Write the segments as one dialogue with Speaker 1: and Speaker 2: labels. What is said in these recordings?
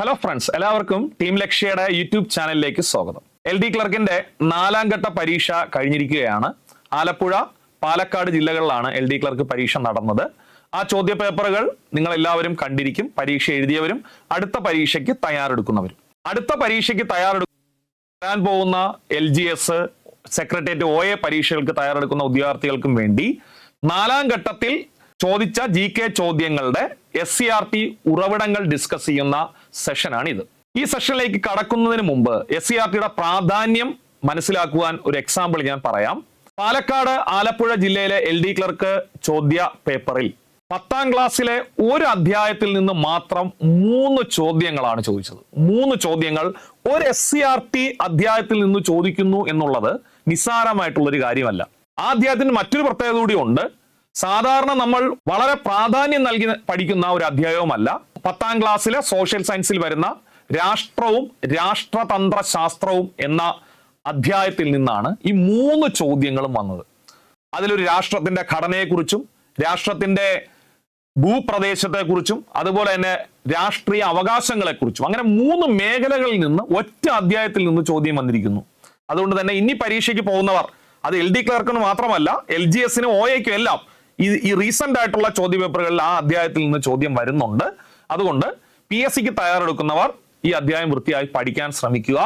Speaker 1: Hello friends എല്ലാവർക്കും team ലക്ഷ്യയുടെ YouTube ചാനലിലേക്ക് സ്വാഗതം. എൽ ഡി ക്ലർക്കിന്റെ നാലാം ഘട്ട പരീക്ഷ കഴിഞ്ഞിരിക്കുകയാണ്. ആലപ്പുഴ പാലക്കാട് ജില്ലകളിലാണ് എൽ ഡി ക്ലർക്ക് പരീക്ഷ നടന്നത്. ആ ചോദ്യ പേപ്പറുകൾ നിങ്ങൾ എല്ലാവരും കണ്ടിരിക്കും. പരീക്ഷ എഴുതിയവരും അടുത്ത പരീക്ഷയ്ക്ക് തയ്യാറെടുക്കുന്നവരും. അടുത്ത പരീക്ഷയ്ക്ക് തയ്യാറെടുക്കും വരാൻ പോകുന്ന L G S secretariat O A പരീക്ഷകൾക്ക് തയ്യാറെടുക്കുന്ന ഉദ്യോഗാർത്ഥികൾക്കും വേണ്ടി നാലാം ഘട്ടത്തിൽ ചോദിച്ച ജി കെ ചോദ്യങ്ങളുടെ എസ് സി ആർ ടി ഉറവിടങ്ങൾ ഡിസ്കസ് ചെയ്യുന്ന സെഷനാണ് ഇത് ഈ സെഷനിലേക്ക് കടക്കുന്നതിന് മുമ്പ് എസ് സി ആർ ടിയുടെ പ്രാധാന്യം മനസ്സിലാക്കുവാൻ ഒരു എക്സാമ്പിൾ ഞാൻ പറയാം. പാലക്കാട് ആലപ്പുഴ ജില്ലയിലെ എൽ ഡി ക്ലർക്ക് ചോദ്യ പേപ്പറിൽ പത്താം ക്ലാസ്സിലെ ഒരു അധ്യായത്തിൽ നിന്ന് മാത്രം മൂന്ന് ചോദ്യങ്ങളാണ് ചോദിച്ചത്. മൂന്ന് ചോദ്യങ്ങൾ ഒരു എസ് സി ആർ ടി അധ്യായത്തിൽ നിന്ന് ചോദിക്കുന്നു എന്നുള്ളത് നിസ്സാരമായിട്ടുള്ള ഒരു കാര്യമല്ല. ആ അധ്യായത്തിന് മറ്റൊരു പ്രത്യേകത കൂടി ഉണ്ട്. സാധാരണ നമ്മൾ വളരെ പ്രാധാന്യം നൽകി പഠിക്കുന്ന ഒരു അധ്യായവുമല്ല. പത്താം ക്ലാസ്സിലെ സോഷ്യൽ സയൻസിൽ വരുന്ന രാഷ്ട്രവും രാഷ്ട്രതന്ത്ര ശാസ്ത്രവും എന്ന അധ്യായത്തിൽ നിന്നാണ് ഈ മൂന്ന് ചോദ്യങ്ങളും വന്നത്. അതിലൊരു രാഷ്ട്രത്തിന്റെ ഘടനയെക്കുറിച്ചും രാഷ്ട്രത്തിന്റെ ഭൂപ്രദേശത്തെക്കുറിച്ചും അതുപോലെ തന്നെ രാഷ്ട്രീയ അവകാശങ്ങളെക്കുറിച്ചും. അങ്ങനെ മൂന്ന് മേഖലകളിൽ നിന്ന് ഒറ്റ അധ്യായത്തിൽ നിന്ന് ചോദ്യം വന്നിരിക്കുന്നു. അതുകൊണ്ട് തന്നെ ഇനി പരീക്ഷയ്ക്ക് പോകുന്നവർ അത് എൽ ഡി ക്ലർക്കിന് മാത്രമല്ല എൽ ജി എസിനും ഒ എക്കും എല്ലാം ഈ ഈ റീസെന്റ് ആയിട്ടുള്ള ചോദ്യ പേപ്പറുകളിൽ ആ അധ്യായത്തിൽ നിന്ന് ചോദ്യം വരുന്നുണ്ട്. അതുകൊണ്ട് പി എസ് സിക്ക് തയ്യാറെടുക്കുന്നവർ ഈ അധ്യായം വൃത്തിയായി പഠിക്കാൻ ശ്രമിക്കുക.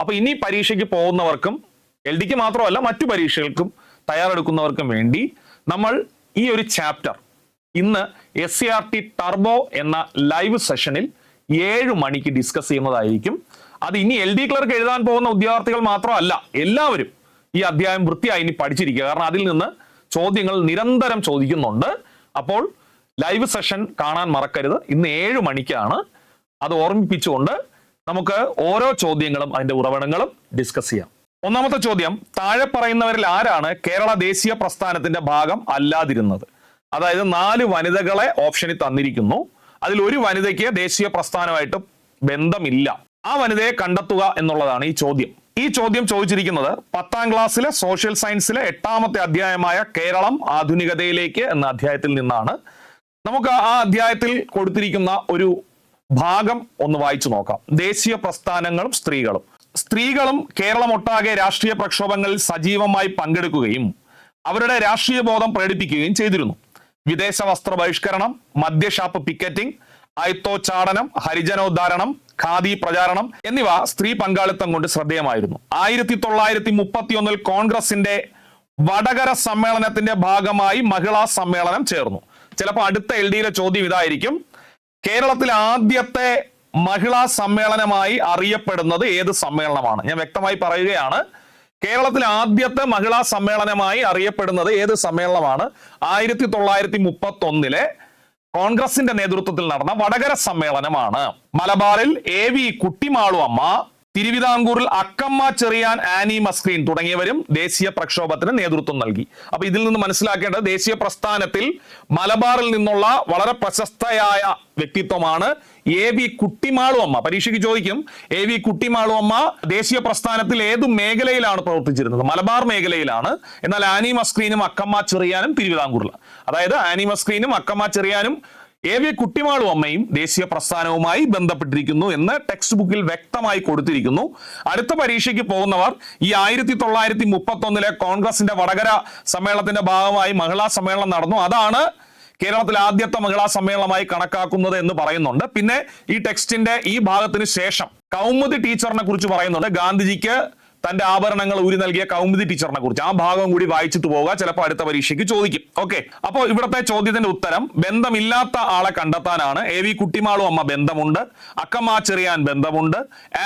Speaker 1: അപ്പൊ ഇനി പരീക്ഷയ്ക്ക് പോകുന്നവർക്കും എൽ ഡിക്ക് മാത്രമല്ല മറ്റു പരീക്ഷകൾക്കും തയ്യാറെടുക്കുന്നവർക്കും വേണ്ടി നമ്മൾ ഈ ഒരു ചാപ്റ്റർ ഇന്ന് S C R T turbo എന്ന ലൈവ് സെഷനിൽ ഏഴ് മണിക്ക് ഡിസ്കസ് ചെയ്യുന്നതായിരിക്കും. അത് ഇനി എൽ ഡി ക്ലർക്ക് എഴുതാൻ പോകുന്ന ഉദ്യോഗാർത്ഥികൾ മാത്രമല്ല എല്ലാവരും ഈ അധ്യായം വൃത്തിയായി ഇനി പഠിച്ചിരിക്കുക. കാരണം അതിൽ നിന്ന് ചോദ്യങ്ങൾ നിരന്തരം ചോദിക്കുന്നുണ്ട്. അപ്പോൾ ലൈവ് സെഷൻ കാണാൻ മറക്കരുത്. ഇന്ന് ഏഴ് മണിക്കാണ്. അത് ഓർമ്മിപ്പിച്ചുകൊണ്ട് നമുക്ക് ഓരോ ചോദ്യങ്ങളും അതിന്റെ ഉറവിടങ്ങളും ഡിസ്കസ് ചെയ്യാം. ഒന്നാമത്തെ ചോദ്യം താഴെ പറയുന്നവരിൽ ആരാണ് കേരള ദേശീയ പ്രസ്ഥാനത്തിന്റെ ഭാഗം അല്ലാതിരുന്നത്? അതായത് നാല് വനിതകളെ ഓപ്ഷനിൽ തന്നിരിക്കുന്നു. അതിൽ ഒരു വനിതയ്ക്ക് ദേശീയ പ്രസ്ഥാനമായിട്ട് ബന്ധമില്ല. ആ വനിതയെ കണ്ടെത്തുക എന്നുള്ളതാണ് ഈ ചോദ്യം. ഈ ചോദ്യം ചോദിച്ചിരിക്കുന്നത് പത്താം ക്ലാസ്സിലെ സോഷ്യൽ സയൻസിലെ എട്ടാമത്തെ അധ്യായമായ കേരളം ആധുനികതയിലേക്ക് എന്ന അധ്യായത്തിൽ നിന്നാണ്. നമുക്ക് ആ അധ്യായത്തിൽ കൊടുത്തിരിക്കുന്ന ഒരു ഭാഗം ഒന്ന് വായിച്ചു നോക്കാം. ദേശീയ പ്രസ്ഥാനങ്ങളും സ്ത്രീകളും. സ്ത്രീകളും കേരളമൊട്ടാകെ രാഷ്ട്രീയ പ്രക്ഷോഭങ്ങളിൽ സജീവമായി പങ്കെടുക്കുകയും അവരുടെ രാഷ്ട്രീയ ബോധം പ്രകടിപ്പിക്കുകയും ചെയ്തിരുന്നു. വിദേശ വസ്ത്ര ബഹിഷ്കരണം മദ്യഷാപ്പ് പിക്കറ്റിംഗ് അയത്തോച്ചാടനം ഹരിജനോദ്ധാരണം ഖാദി പ്രചാരണം എന്നിവ സ്ത്രീ പങ്കാളിത്തം കൊണ്ട് ശ്രദ്ധേയമായിരുന്നു. ആയിരത്തി തൊള്ളായിരത്തി മുപ്പത്തി ഒന്നിൽ കോൺഗ്രസിന്റെ വടകര സമ്മേളനത്തിന്റെ ഭാഗമായി മഹിളാ സമ്മേളനം ചേർന്നു. ചിലപ്പോൾ അടുത്ത എൽ ഡിയിലെ ചോദ്യം ഇതായിരിക്കും. കേരളത്തിലെ ആദ്യത്തെ മഹിളാ സമ്മേളനമായി അറിയപ്പെടുന്നത് ഏത് സമ്മേളനമാണ്? ഞാൻ വ്യക്തമായി പറയുകയാണ്. കേരളത്തിൽ ആദ്യത്തെ മഹിളാ സമ്മേളനമായി അറിയപ്പെടുന്നത് ഏത് സമ്മേളനമാണ്? ആയിരത്തി തൊള്ളായിരത്തി മുപ്പത്തി ഒന്നിലെ കോൺഗ്രസിന്റെ നേതൃത്വത്തിൽ നടന്ന വടകര സമ്മേളനമാണ്. മലബാറിൽ എ വി കുട്ടിമാളു അമ്മ തിരുവിതാംകൂറിൽ അക്കമ്മ ചെറിയാൻ ആനി മസ്ക്രീൻ തുടങ്ങിയവരും ദേശീയ പ്രക്ഷോഭത്തിന് നേതൃത്വം നൽകി. അപ്പൊ ഇതിൽ നിന്ന് മനസ്സിലാക്കേണ്ടത് ദേശീയ പ്രസ്ഥാനത്തിൽ മലബാറിൽ നിന്നുള്ള വളരെ പ്രശസ്തയായ വ്യക്തിത്വമാണ് എ വി കുട്ടിമാളു അമ്മ പരീക്ഷയ്ക്ക് ചോദിക്കും എ വി കുട്ടിമാളു അമ്മ ദേശീയ പ്രസ്ഥാനത്തിൽ ഏത് മേഖലയിലാണ് പ്രവർത്തിച്ചിരുന്നത്? മലബാർ മേഖലയിലാണ്. എന്നാൽ ആനി മസ്ക്രീനും അക്കമ്മ ചെറിയാനും തിരുവിതാംകൂറിലാണ്. അതായത് ആനി മസ്ക്രീനും അക്കമ്മ ചെറിയാനും എ വി കുട്ടിമാളും അമ്മയും ദേശീയ പ്രസ്ഥാനവുമായി ബന്ധപ്പെട്ടിരിക്കുന്നു എന്ന് ടെക്സ്റ്റ് ബുക്കിൽ വ്യക്തമായി കൊടുത്തിരിക്കുന്നു. അടുത്ത പരീക്ഷയ്ക്ക് പോകുന്നവർ ഈ ആയിരത്തി തൊള്ളായിരത്തി മുപ്പത്തി ഒന്നിലെ കോൺഗ്രസിന്റെ വടകര സമ്മേളനത്തിന്റെ ഭാഗമായി മഹിളാ സമ്മേളനം നടന്നു. അതാണ് കേരളത്തിലെ ആദ്യത്തെ മഹിളാ സമ്മേളനമായി കണക്കാക്കുന്നത് എന്ന് പറയുന്നുണ്ട്. പിന്നെ ഈ ടെക്സ്റ്റിന്റെ ഈ ഭാഗത്തിന് ശേഷം കൗമുദി ടീച്ചറിനെ കുറിച്ച് പറയുന്നുണ്ട്. ഗാന്ധിജിക്ക് തന്റെ ആഭരണങ്ങൾ ഊരി നൽകിയ കൗമുദി ടീച്ചറിനെ കുറിച്ച്. ആ ഭാഗം കൂടി വായിച്ചിട്ട് പോവുക. ചിലപ്പോൾ അടുത്ത പരീക്ഷയ്ക്ക് ചോദിക്കും. ഓക്കെ. അപ്പോൾ ഇവിടുത്തെ ചോദ്യത്തിന്റെ ഉത്തരം ബന്ധമില്ലാത്ത ആളെ കണ്ടെത്താനാണ്. എ വി കുട്ടിമാളും അമ്മ ബന്ധമുണ്ട്. അക്കമ്മ ചെറിയാൻ ബന്ധമുണ്ട്.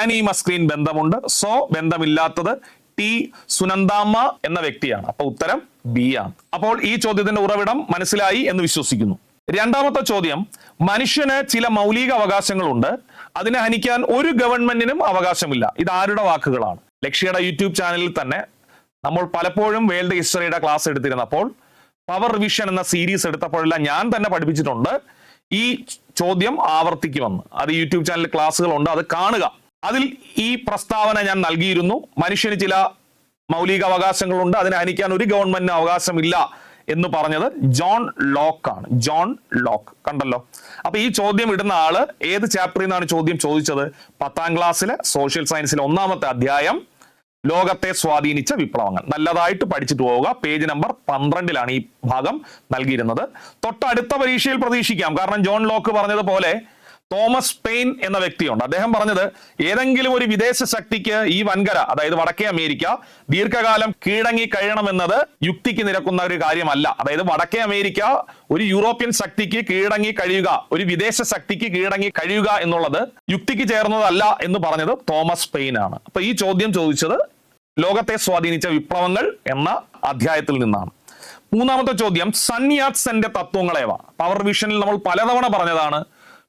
Speaker 1: ആനി മസ്ക്രീൻ ബന്ധമുണ്ട്. സോ ബന്ധമില്ലാത്തത് ടി സുനന്ദാമ്മ എന്ന വ്യക്തിയാണ്. അപ്പൊ ഉത്തരം ബി ആണ്. അപ്പോൾ ഈ ചോദ്യത്തിന്റെ ഉറവിടം മനസ്സിലായി എന്ന് വിശ്വസിക്കുന്നു. രണ്ടാമത്തെ ചോദ്യം മനുഷ്യന് ചില മൗലിക അവകാശങ്ങളുണ്ട്. അതിനെ ഹനിക്കാൻ ഒരു ഗവൺമെന്റിനും അവകാശമില്ല. ഇത് ആരുടെ വാക്കുകളാണ്? ലക്ഷ്യയുടെ യൂട്യൂബ് ചാനലിൽ തന്നെ നമ്മൾ പലപ്പോഴും വേൾഡ് ഹിസ്റ്ററിയുടെ ക്ലാസ് എടുത്തിരുന്നപ്പോൾ പവർ റിവിഷൻ എന്ന സീരീസ് എടുത്തപ്പോഴെല്ലാം ഞാൻ തന്നെ പഠിപ്പിച്ചിട്ടുണ്ട്. ഈ ചോദ്യം ആവർത്തിക്കുമെന്ന്. അത് യൂട്യൂബ് ചാനലിൽ ക്ലാസ്സുകളുണ്ട് അത് കാണുക. അതിൽ ഈ പ്രസ്താവന ഞാൻ നൽകിയിരുന്നു. മനുഷ്യന് ചില മൗലിക അവകാശങ്ങളുണ്ട് അതിനെ അനിക്കാൻ ഒരു ഗവൺമെന്റിന് അവകാശമില്ല എന്ന് പറഞ്ഞത് ജോൺ ലോക്ക് ആണ് ജോൺ ലോക്ക് കണ്ടല്ലോ? അപ്പൊ ഈ ചോദ്യം ഇടുന്ന ആൾ ഏത് ചാപ്റ്ററിൽ നിന്നാണ് ചോദ്യം ചോദിച്ചത്? പത്താം ക്ലാസ്സിലെ സോഷ്യൽ സയൻസിലെ ഒന്നാമത്തെ അധ്യായം ലോകത്തെ സ്വാധീനിച്ച വിപ്ലവങ്ങൾ. നല്ലതായിട്ട് പഠിച്ചിട്ട് പോവുക. പേജ് നമ്പർ പന്ത്രണ്ടിലാണ് ഈ ഭാഗം നൽകിയിരുന്നത്. തൊട്ടടുത്ത പരീക്ഷയിൽ പ്രതീക്ഷിക്കാം. കാരണം ജോൺ ലോക്ക് പറഞ്ഞതുപോലെ തോമസ് പെയിൻ എന്ന വ്യക്തിയുണ്ട്. അദ്ദേഹം പറഞ്ഞത് ഏതെങ്കിലും ഒരു വിദേശ ശക്തിക്ക് ഈ വൻകര അതായത് വടക്കേ അമേരിക്ക ദീർഘകാലം കീഴടങ്ങി കഴിയണമെന്നത് യുക്തിക്ക് നിരക്കുന്ന ഒരു കാര്യമല്ല. അതായത് വടക്കേ അമേരിക്ക ഒരു യൂറോപ്യൻ ശക്തിക്ക് കീഴടങ്ങി കഴിയുക ഒരു വിദേശ ശക്തിക്ക് കീഴടങ്ങി കഴിയുക എന്നുള്ളത് യുക്തിക്ക് ചേർന്നതല്ല എന്ന് പറഞ്ഞത് തോമസ് പെയിൻ ആണ്. അപ്പൊ ഈ ചോദ്യം ചോദിച്ചത് ലോകത്തെ സ്വാധീനിച്ച വിപ്ലവങ്ങൾ എന്ന അധ്യായത്തിൽ നിന്നാണ്. മൂന്നാമത്തെ ചോദ്യം സന്യാത്സന്റെ തത്വങ്ങളേവ പവർ വിഷനിൽ നമ്മൾ പലതവണ പറഞ്ഞതാണ്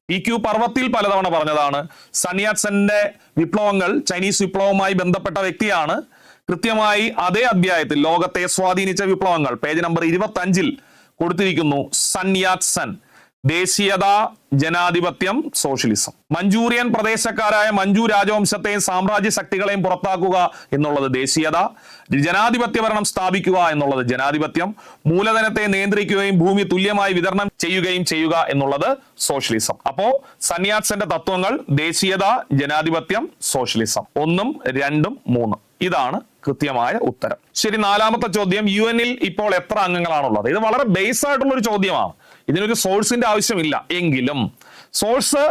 Speaker 1: ഇ ക്യു പർവത്തിൽ പലതവണ പറഞ്ഞതാണ് സണിയാസന്റെ വിപ്ലവങ്ങൾ ചൈനീസ് വിപ്ലവവുമായി ബന്ധപ്പെട്ട വ്യക്തിയാണ്. കൃത്യമായി അതേ അധ്യായത്തിൽ ലോകത്തെ സ്വാധീനിച്ച വിപ്ലവങ്ങൾ പേജ് നമ്പർ ഇരുപത്തി അഞ്ചിൽ കൊടുത്തിരിക്കുന്നു സന്യാത്സൻ ദേശീയത ജനാധിപത്യം സോഷ്യലിസം. മഞ്ചൂറിയൻ പ്രദേശക്കാരായ മഞ്ചു രാജവംശത്തെയും സാമ്രാജ്യ ശക്തികളെയും പുറത്താക്കുക എന്നുള്ളത് ദേശീയത ജനാധിപത്യ ഭരണം സ്ഥാപിക്കുക എന്നുള്ളത് ജനാധിപത്യം മൂലധനത്തെ നിയന്ത്രിക്കുകയും ഭൂമി തുല്യമായി വിതരണം ചെയ്യുകയും ചെയ്യുക എന്നുള്ളത് സോഷ്യലിസം. അപ്പോ സന്യാസന്റെ തത്വങ്ങൾ ദേശീയത ജനാധിപത്യം സോഷ്യലിസം. ഒന്നും രണ്ടും മൂന്നും. ഇതാണ് കൃത്യമായ ഉത്തരം. ശരി നാലാമത്തെ ചോദ്യം. യു എനിൽ ഇപ്പോൾ എത്ര അംഗങ്ങളാണുള്ളത്? ഇത് വളരെ ബേസ് ആയിട്ടുള്ള ഒരു ചോദ്യമാണ്. ഇതിനൊരു സോഴ്സിന്റെ ആവശ്യമില്ല. എങ്കിലും സോഴ്സ്